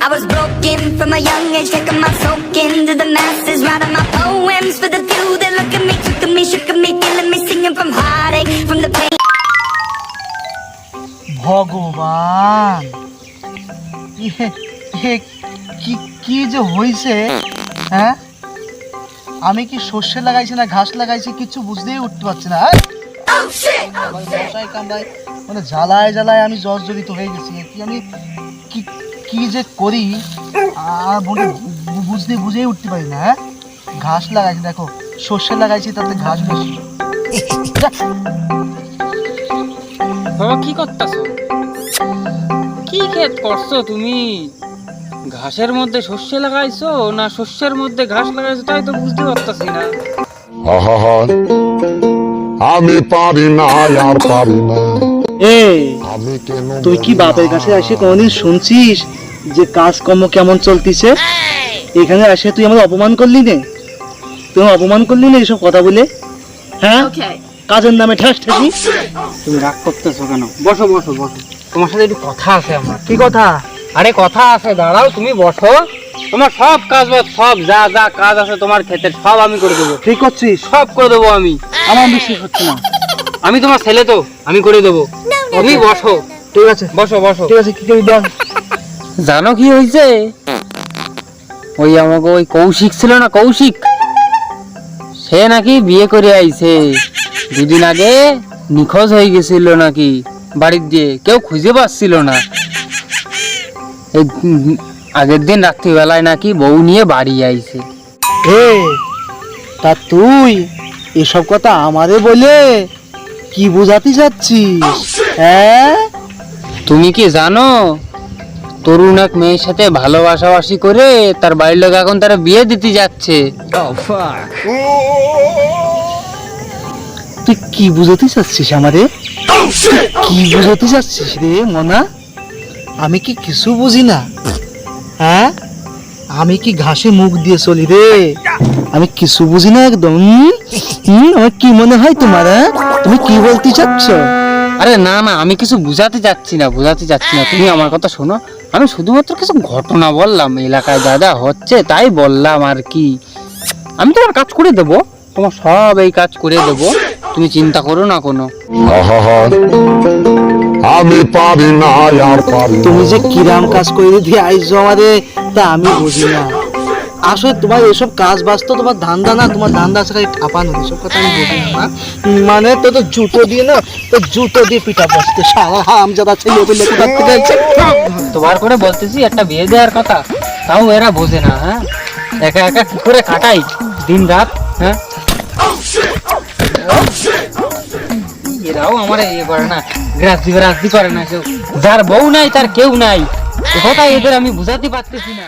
I was broken from a young age, taking my soak into the masses, writing my poems for the few that look at me, took at me, shook at me, feeling me, singing from heartache, from the pain. ভগবান কি কি যে হয়েছে হ্যাঁ আমি কি সর্ষে লাগাইছি না ঘাস লাগাইছি কিছু বুঝতেই উঠতে পারছি না হ্যাঁ? মানে জ্বালায় জ্বালায় আমি জর্জরিত হয়ে গেছি কি আমি কি যে করি আর বলে বুঝতে বুঝেই উঠতে পারি না হ্যাঁ? ঘাস লাগাইছি দেখো সর্ষে লাগাইছি তাতে ঘাস বেশি। বাবা কি করতেছো? কি ক্ষেত করছ তুমি? ঘাসের মধ্যে শস্য লাগাইছো না শস্যের মধ্যে ঘাস লাগাইছো তাই তো বুঝতে পারতাছি না। আমি পারি না আর পারি না। এই তুই কি বাপের কাছে এসে কোনদিন শুনছিস? যে কাজকর্ম কেমন চলতিছে এখানে আসে তুই আমার অপমান করলি নে তুই অপমান করলি না এসব কথা বলে হ্যাঁ কাজের নামে ঠাস ঠাসি তুমি রাগ করতেছো কেন বসো বসো বসো তোমার সাথে একটু কথা আছে আমার কি কথা আরে কথা আছে দাঁড়াও তুমি বসো তোমার সব কাজ বাজ সব যা যা কাজ আছে তোমার ক্ষেতের সব আমি করে দেবো ঠিক করছিস সব করে দেবো আমি আমার বিশ্বাস হচ্ছে না আমি তোমার ছেলে তো আমি করে দেবো তুমি বসো ঠিক আছে বসো বসো ঠিক আছে কি করবি বল জানো কি হয়েছে ওই আমাকে ওই কৌশিক ছিল না কৌশিক? সে নাকি বিয়ে করে আইছে। দুদিন আগে নিখোঁজ হয়ে গেছিল নাকি বাড়ির দিয়ে কেউ খুঁজে পাচ্ছিল না। এই আগের দিন রাত্রিবেলায় নাকি বউ নিয়ে বাড়ি আইছে। এ তা তুই এসব কথা আমারে বলে কি বোঝাতে চাচ্ছিস হ্যাঁ? তুমি কি জানো তরুণ এক মেয়ের সাথে ভালোবাসাবাসি করে তার বাড়ির লোক এখন তারা বিয়ে দিতে যাচ্ছে। তুই কি বুঝাতে চাচ্ছিস আমারে? কি বুঝাতে চাচ্ছিস রে মনা? আমি কি কিছু বুঝি না? হ্যাঁ? আমি কি ঘাসে মুখ দিয়ে চলি রে? আমি কিছু বুঝি না একদম। হুম? আমার কি মনে হয় তোমার হ্যাঁ? তুমি কি বলতে চাচ্ছ? আরে না না আমি কিছু বুঝাতে যাচ্ছি না বুঝাতে যাচ্ছি না। তুমি আমার কথা শোনো। আমি শুধুমাত্র কিছু ঘটনা বললাম এলাকায় যা যা হচ্ছে তাই বললাম আর কি। আমি তোমার কাজ করে দেব তোমার সব এই কাজ করে দেব তুমি চিন্তা করো না কোনো। আমি পারি না আর পারি তুমি যে কিরাম কাজ করে দিয়ে আইসো আমারে তা আমি বুঝি না। আসলে তোমার এসব কাজ বাজ তো তোমার ধান্দা না, তোমার ধান্দা আছে খালি ঠাপানো, এসব কথা আমি বুঝি না। মানে তো তো জুতো দিয়ে না, তো জুতো দিয়ে পিঠা বসতে সারা হাম যারা ছেলে পেলে কোথা থেকে আইছে? তোমার করে বলতেছি, একটা বিয়ে দেওয়ার কথা, তাও এরা বোঝে না হ্যাঁ? একা একা কি করে কাটাই দিন রাত হ্যাঁ? এরাও আমার ইয়ে করে না গ্রাসি গ্রাসি করে না কেউ যার বউ নাই, তার কেউ নাই। এ কথা এদের আমি বুঝাতে পারতেছি না।